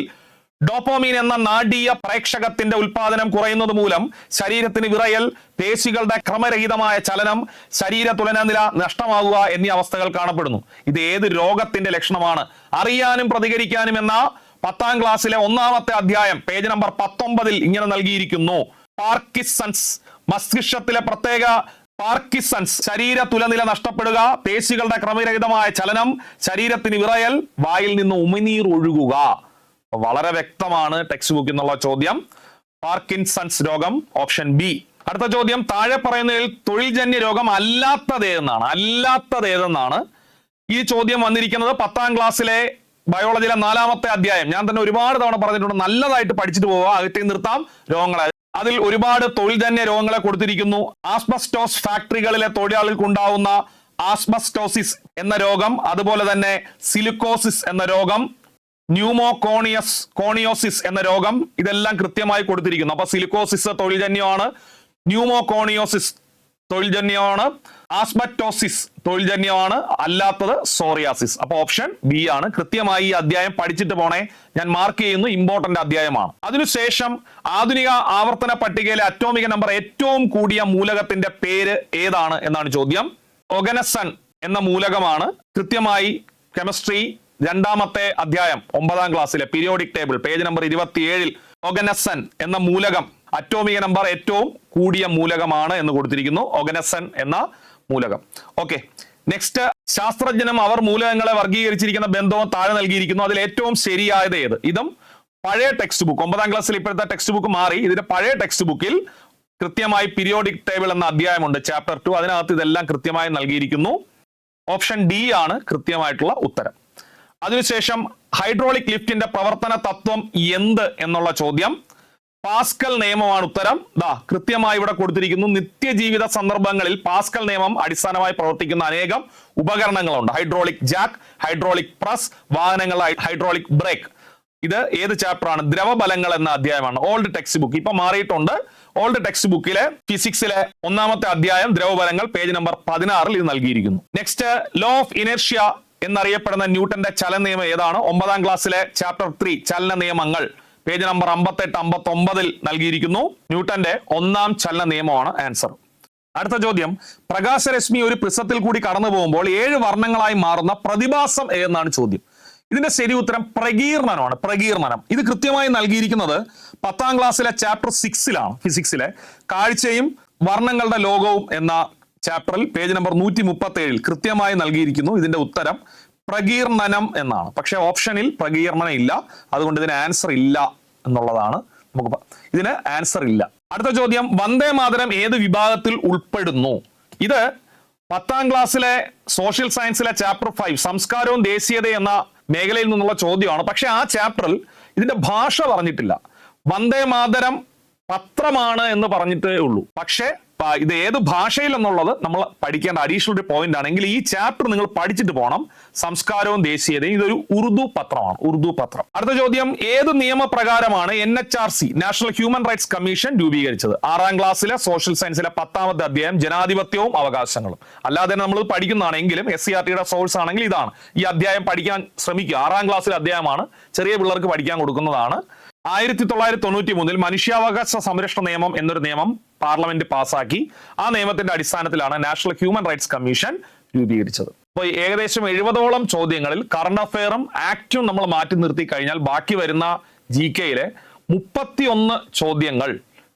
Speaker 1: ഡോപ്പോമീൻ എന്ന നാഡീയ പ്രേക്ഷകത്തിന്റെ ഉൽപാദനം കുറയുന്നത് മൂലം ശരീരത്തിന് വിറയൽ പേശികളുടെ ക്രമരഹിതമായ ചലനം ശരീര തുലനനില നഷ്ടമാകുക എന്നീ അവസ്ഥകൾ കാണപ്പെടുന്നു. ഇത് ഏത് രോഗത്തിന്റെ ലക്ഷണമാണ്? അറിയാനും പ്രതികരിക്കാനും എന്ന പത്താം ക്ലാസ്സിലെ ഒന്നാമത്തെ അധ്യായം പേജ് നമ്പർ പത്തൊമ്പതിൽ ഇങ്ങനെ നൽകിയിരിക്കുന്നു. പാർക്കിസൺസ് മസ്തിഷ്കത്തിലെ പ്രത്യേക പാർക്കിസൺസ് ശരീര തുലനില നഷ്ടപ്പെടുക പേശികളുടെ ക്രമരഹിതമായ ചലനം ശരീരത്തിന് വിറയൽ വായിൽ നിന്ന് ഉമിനീർ ഒഴുകുക. വളരെ വ്യക്തമാണ് ടെക്സ്റ്റ് ബുക്ക് എന്നുള്ള ചോദ്യം. പാർക്കിൻസൺസ് രോഗം ഓപ്ഷൻ ബി അടുത്ത ചോദ്യം താഴെ പറയുന്നതിൽ തൊഴിൽജന്യ രോഗം അല്ലാത്തത് ഏതെന്നാണ് അല്ലാത്തത് ഏതെന്നാണ് ഈ ചോദ്യം വന്നിരിക്കുന്നത്. പത്താം ക്ലാസ്സിലെ ബയോളജിയിലെ നാലാമത്തെ അധ്യായം. ഞാൻ തന്നെ ഒരുപാട് തവണ പറഞ്ഞിട്ടുണ്ട് നല്ലതായിട്ട് പഠിച്ചിട്ട് പോവുക അകറ്റി നിർത്താം രോഗങ്ങളെ. അതിൽ ഒരുപാട് തൊഴിൽജന്യ രോഗങ്ങളെ കൊടുത്തിരിക്കുന്നു. ആസ്ബസ്റ്റോസ് ഫാക്ടറികളിലെ തൊഴിലാളികൾക്ക് ഉണ്ടാവുന്ന ആസ്ബസ്റ്റോസിസ് എന്ന രോഗം അതുപോലെ തന്നെ സിലിക്കോസിസ് എന്ന രോഗം ന്യൂമോകോണിയസ് കോണിയോസിസ് എന്ന രോഗം ഇതെല്ലാം കൃത്യമായി കൊടുത്തിരിക്കുന്നു. അപ്പൊ സിലിക്കോസിസ് തൊഴിൽജന്യമാണ് ന്യൂമോകോണിയോസിസ് തൊഴിൽജന്യമാണ് ആസ്മറ്റോസിസ് തൊഴിൽജന്യമാണ് അല്ലാത്തത് സോറിയാസിസ്. അപ്പൊ ഓപ്ഷൻ ബി ആണ്. കൃത്യമായി ഈ അധ്യായം പഠിച്ചിട്ട് പോണേ. ഞാൻ മാർക്ക് ചെയ്യുന്നു ഇമ്പോർട്ടന്റ് അധ്യായമാണ്. അതിനുശേഷം ആധുനിക ആവർത്തന പട്ടികയിലെ അറ്റോമിക നമ്പർ ഏറ്റവും കൂടിയ മൂലകത്തിന്റെ പേര് ഏതാണ് എന്നാണ് ചോദ്യം. ഒഗനസൺ എന്ന മൂലകമാണ്. കൃത്യമായി കെമിസ്ട്രി രണ്ടാമത്തെ അധ്യായം ഒമ്പതാം ക്ലാസ്സിലെ പീരിയോഡിക് ടേബിൾ പേജ് നമ്പർ ഇരുപത്തിയേഴിൽ ഒഗനസൻ എന്ന മൂലകം അറ്റോമിക നമ്പർ ഏറ്റവും കൂടിയ മൂലകമാണ് എന്ന് കൊടുത്തിരിക്കുന്നു. ഒഗനസൻ എന്ന മൂലകം. ഓക്കെ നെക്സ്റ്റ് ശാസ്ത്രജ്ഞനും അവർ മൂലകങ്ങളെ വർഗീകരിച്ചിരിക്കുന്ന ബന്ധവും താഴെ നൽകിയിരിക്കുന്നു. അതിൽ ഏറ്റവും ശരിയായത് ഏത്? ഇതും പഴയ ടെക്സ്റ്റ് ബുക്ക് ഒമ്പതാം ക്ലാസ്സിൽ ഇപ്പോഴത്തെ ടെക്സ്റ്റ് ബുക്ക് മാറി. ഇതിന്റെ പഴയ ടെക്സ്റ്റ് ബുക്കിൽ കൃത്യമായി പീരിയോഡിക് ടേബിൾ എന്ന അധ്യായമുണ്ട്. ചാപ്റ്റർ ടു അതിനകത്ത് ഇതെല്ലാം കൃത്യമായി നൽകിയിരിക്കുന്നു. ഓപ്ഷൻ ഡി ആണ് കൃത്യമായിട്ടുള്ള ഉത്തരം. അതിനുശേഷം ഹൈഡ്രോളിക് ലിഫ്റ്റിന്റെ പ്രവർത്തന തത്വം എന്ത് എന്നുള്ള ചോദ്യം. പാസ്കൽ നിയമമാണ് ഉത്തരം. ദാ കൃത്യമായി ഇവിടെ കൊടുത്തിരിക്കുന്നു. നിത്യജീവിത സന്ദർഭങ്ങളിൽ പാസ്കൽ നിയമം അടിസ്ഥാനമായി പ്രവർത്തിക്കുന്ന അനേകം ഉപകരണങ്ങളുണ്ട്. ഹൈഡ്രോളിക് ജാക്ക് ഹൈഡ്രോളിക് പ്രസ് വാഹനങ്ങളുടെ ഹൈഡ്രോളിക് ബ്രേക്ക്. ഇത് ഏത് ചാപ്റ്റർ ആണ് ദ്രവബലങ്ങൾ എന്ന അധ്യായമാണ്. ഓൾഡ് ടെക്സ്റ്റ് ബുക്ക് ഇപ്പൊ മാറിയിട്ടുണ്ട്. ഓൾഡ് ടെക്സ്റ്റ് ബുക്കിലെ ഫിസിക്സിലെ ഒന്നാമത്തെ അധ്യായം ദ്രവബലങ്ങൾ പേജ് നമ്പർ പതിനാറിൽ ഇത് നൽകിയിരിക്കുന്നു. നെക്സ്റ്റ് ലോ ഓഫ് ഇനർഷ്യ എന്നറിയപ്പെടുന്ന ന്യൂട്ടന്റെ ചലന നിയമം ഏതാണ്? ഒമ്പതാം ക്ലാസ്സിലെ ചാപ്റ്റർ ത്രീ ചലന നിയമങ്ങൾ പേജ് നമ്പർ അമ്പത്തെട്ട് അമ്പത്തി ഒമ്പതിൽ നൽകിയിരിക്കുന്നു. ന്യൂട്ടന്റെ ഒന്നാം ചലന നിയമമാണ് ആൻസർ അടുത്ത ചോദ്യം. പ്രകാശരശ്മി ഒരു പ്രിസത്തിൽ കൂടി കടന്നു പോകുമ്പോൾ ഏഴ് വർണങ്ങളായി മാറുന്ന പ്രതിഭാസം എന്നാണ് ചോദ്യം. ഇതിന്റെ ശരി ഉത്തരം പ്രകീർണനമാണ് പ്രകീർണനം. ഇത് കൃത്യമായി നൽകിയിരിക്കുന്നത് പത്താം ക്ലാസ്സിലെ ചാപ്റ്റർ സിക്സിലാണ് ഫിസിക്സിലെ കാഴ്ചയും വർണങ്ങളുടെ ലോകവും എന്ന ചാപ്റ്ററിൽ പേജ് നമ്പർ നൂറ്റി മുപ്പത്തി ഏഴിൽ കൃത്യമായി നൽകിയിരിക്കുന്നു ഇതിന്റെ ഉത്തരം പ്രകീർണനം എന്നാണ്. പക്ഷെ ഓപ്ഷനിൽ പ്രകീർണനം ഇല്ല. അതുകൊണ്ട് ഇതിന് ആൻസർ ഇല്ല എന്നുള്ളതാണ് നമുക്ക് ഇതിന് ആൻസർ ഇല്ല. അടുത്ത ചോദ്യം വന്ദേ മാതരം ഏത് വിഭാഗത്തിൽ ഉൾപ്പെടുന്നു? ഇത് പത്താം ക്ലാസ്സിലെ സോഷ്യൽ സയൻസിലെ ചാപ്റ്റർ ഫൈവ് സംസ്കാരവും ദേശീയത എന്ന മേഖലയിൽ നിന്നുള്ള ചോദ്യമാണ്. പക്ഷെ ആ ചാപ്റ്ററിൽ ഇതിന്റെ ഭാഷ പറഞ്ഞിട്ടില്ല. വന്ദേ മാതരം പത്രമാണ് എന്ന് പറഞ്ഞിട്ടേ ഉള്ളൂ. പക്ഷേ ഇത് ഏത് ഭാഷയിൽ എന്നുള്ളത് നമ്മൾ പഠിക്കേണ്ട അഡീഷണൽ ഒരു പോയിന്റ് ആണെങ്കിൽ ഈ ചാപ്റ്റർ നിങ്ങൾ പഠിച്ചിട്ട് പോകണം സംസ്കാരവും ദേശീയതയും ഇതൊരു ഉറുദു പത്രമാണ് ഉറുദു പത്രം. അടുത്ത ചോദ്യം ഏത് നിയമപ്രകാരമാണ് N H R C national human rights commission രൂപീകരിച്ചത്? ആറാം ക്ലാസ്സിലെ സോഷ്യൽ സയൻസിലെ പത്താമത്തെ അധ്യായം ജനാധിപത്യവും അവകാശങ്ങളും. അല്ലാതെ നമ്മൾ പഠിക്കുന്നതാണെങ്കിലും എസ് സി ആർ ടിയുടെ സോഴ്സ് ആണെങ്കിൽ ഇതാണ്. ഈ അധ്യായം പഠിക്കാൻ ശ്രമിക്കുക. ആറാം ക്ലാസ്സിലെ അധ്യായമാണ്. ചെറിയ പിള്ളേർക്ക് പഠിക്കാൻ കൊടുക്കുന്നതാണ്. ആയിരത്തി തൊള്ളായിരത്തി തൊണ്ണൂറ്റി മൂന്നിൽ മനുഷ്യാവകാശ സംരക്ഷണ നിയമം എന്നൊരു നിയമം പാർലമെന്റ് പാസാക്കി ആ നിയമത്തിന്റെ അടിസ്ഥാനത്തിലാണ് നാഷണൽ ഹ്യൂമൻ റൈറ്റ്സ് കമ്മീഷൻ രൂപീകരിച്ചത്. അപ്പോൾ ഏകദേശം എഴുപതോളം ചോദ്യങ്ങളിൽ കറണ്ട് അഫെയറും ആക്റ്റും നമ്മൾ മാറ്റി നിർത്തി കഴിഞ്ഞാൽ ബാക്കി വരുന്ന ജി കെയിലെ മുപ്പത്തിയൊന്ന് ചോദ്യങ്ങൾ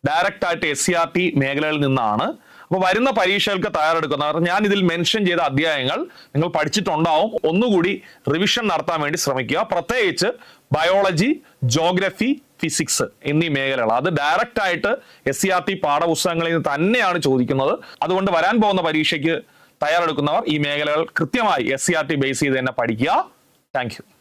Speaker 1: ഡയറക്റ്റ് ആയിട്ട് എസ് സി ആർ ടി മേഖലകളിൽ നിന്നാണ്. അപ്പോൾ വരുന്ന പരീക്ഷകൾക്ക് തയ്യാറെടുക്കുന്നവർ ഞാൻ ഇതിൽ മെൻഷൻ ചെയ്ത അധ്യായങ്ങൾ നിങ്ങൾ പഠിച്ചിട്ടുണ്ടാവും. ഒന്നുകൂടി റിവിഷൻ നടത്താൻ വേണ്ടി ശ്രമിക്കുക. പ്രത്യേകിച്ച് ബയോളജി ജോഗ്രഫി ഫിസിക്സ് എന്നീ മേഖലകൾ. അത് ഡയറക്റ്റ് ആയിട്ട് എസ് സി ആർ ടി പാഠപുസ്തകങ്ങളിൽ നിന്ന് തന്നെയാണ് ചോദിക്കുന്നത്. അതുകൊണ്ട് വരാൻ പോകുന്ന പരീക്ഷയ്ക്ക് തയ്യാറെടുക്കുന്നവർ ഈ മേഖലകൾ കൃത്യമായി S C R T base ചെയ്ത് തന്നെ പഠിക്കുക. താങ്ക്